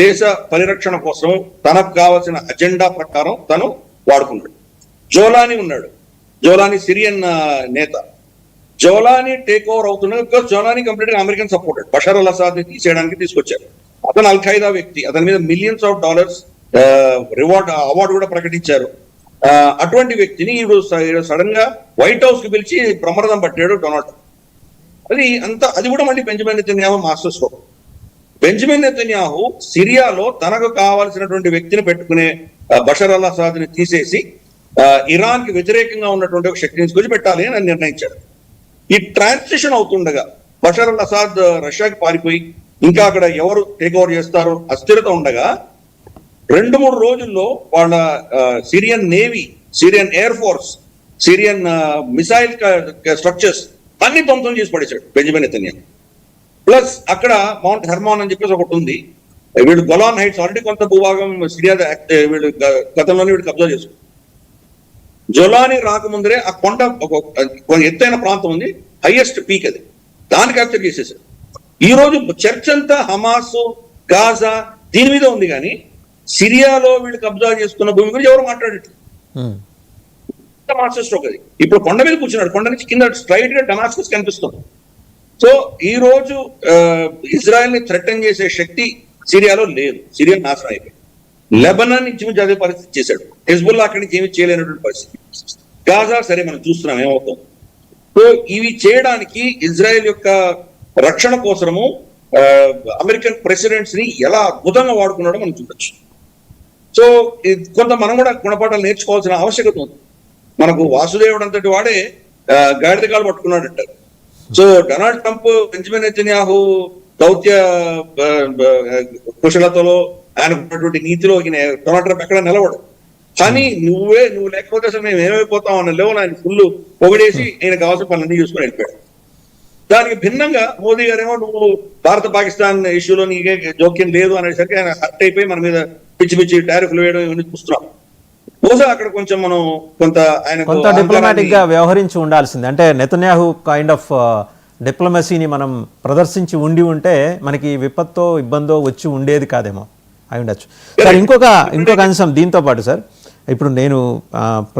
దేశ పరిరక్షణ కోసం తనకు కావలసిన అజెండా ప్రకారం తను వాడుకున్నాడు జోలాని ఉన్నాడు. జోలాని సిరియన్ నేత. జోలాని టేక్ ఓవర్ అవుతున్నాడు బికాస్ జోలాని కంప్లీట్గా అమెరికన్ సపోర్టెడ్ బషర్ అల్ అసాద్ని తీసేయడానికి తీసుకొచ్చారు. అతను అల్ ఖైదా వ్యక్తి. అతని మీద millions of dollars reward award కూడా ప్రకటించారు. అటువంటి వ్యక్తిని ఈరోజు సడన్గా వైట్ హౌస్కి పిలిచి ప్రమరదం పట్టాడు డొనాల్డ్ అది అంత అది కూడా మళ్ళీ Benjamin Netanyahu masters stroke Benjamin Netanyahu సిరియాలో తనకు కావాల్సినటువంటి వ్యక్తిని పెట్టుకునే బషర్ అల్ అసాద్ని తీసేసి ఇరాన్కి వ్యతిరేకంగా ఉన్నటువంటి ఒక శక్తిని తీసుకొచ్చి పెట్టాలి అని నిర్ణయించాడు. ఈ ట్రాన్స్లేషన్ అవుతుండగా బషర్ అల్ అసాద్ రష్యాకి పారిపోయి ఇంకా అక్కడ ఎవరు టేక్ ఓవర్ చేస్తారో అస్థిరత ఉండగా రెండు మూడు రోజుల్లో వాళ్ళ Syrian navy Syrian air force Syrian missile structures అన్ని ధ్వంసం చేసి పడేశాడు బెంజమిన్ నెతన్యాహు. ప్లస్ అక్కడ మౌంట్ హెర్మాన్ అని చెప్పేసి ఒకటి ఉంది. వీళ్ళు గొలాన్ హైట్స్ ఆల్రెడీ కొంత భూభాగం సిరియా గ- గతంలోనే వీళ్ళు కబ్జా చేసుకున్నారు జొలాని రాకముందరే ఆ కొండ ఒక ఎత్తైన ప్రాంతం ఉంది హైయెస్ట్ పీక్ అది. దాన్ని క్యాప్చర్ చేసేసారు. ఈ రోజు చర్చ్ అంతా హమాస్ గాజా దీని మీద ఉంది కానీ సిరియాలో వీళ్ళు కబ్జా చేసుకున్న భూమి గురించి ఎవరు మాట్లాడట్లేదు. మాస్టర్ స్ట్రోక్ అది. ఇప్పుడు కొండ మీద కూర్చున్నాడు. కొండ నుంచి కింద స్ట్రైట్గా డమాస్కస్ కనిపిస్తుంది. సో ఈ రోజు ఇజ్రాయెల్ని థ్రెటన్ చేసే శక్తి సిరియాలో లేదు. సిరియా నాశనం అయిపోయింది. లెబనాన్ నుంచి అదే పరిస్థితి చేశాడు. హెజ్బుల్లా అక్కడి నుంచి ఏమి చేయలేనటువంటి పరిస్థితి గాజా సరే మనం చూస్తున్నాం ఏమవుతాం సో ఇవి చేయడానికి ఇజ్రాయెల్ యొక్క రక్షణ కోసము అమెరికన్ ప్రెసిడెంట్స్ని ఎలా అద్భుతంగా వాడుకున్నాడో మనం చూడొచ్చు. సో ఇది కొంత మనం కూడా గుణపాఠాలు నేర్చుకోవాల్సిన ఆవశ్యకత ఉంది. మనకు వాసుదేవుడు అంతటి వాడే గాడిద కాలు పట్టుకున్నాడు అంటారు so Donald Trump Benjamin Netanyahu దౌత్య కుశలతలో ఆయన ఉన్నటువంటి నీతిలో డొనాల్డ్ ట్రంప్ ఎక్కడ నిలవడు కానీ నువ్వే నువ్వు లేకపోతే అసలు మేము ఏమైపోతాం అన్న లెవెల్ ఆయన ఫుల్ పొగిడేసి ఆయన కావాల్సిన పనులన్నీ చూసుకొని వెళ్ళిపోయాడు. దానికి భిన్నంగా మోదీ గారేమో నువ్వు భారత పాకిస్తాన్ ఇష్యూలో నీకే జోక్యం లేదు అనేసరికి ఆయన హర్ట్ అయిపోయి మన మీద పిచ్చి పిచ్చి టారిఫ్లు వేయడం ఇవన్నీ చూస్తున్నాం. బహుశా అక్కడ కొంచెం మనం కొంత ఆయన కొంత డిప్లొమాటిక్గా వ్యవహరించి ఉండాల్సింది. అంటే నెతన్యాహు కైండ్ ఆఫ్ డిప్లొమసీని మనం ప్రదర్శించి ఉండి ఉంటే మనకి విపత్తో ఇబ్బందో వచ్చి ఉండేది కాదేమో. అయి ఉండొచ్చు. సార్ ఇంకొక ఇంకొక అంశం దీంతో పాటు సార్. ఇప్పుడు నేను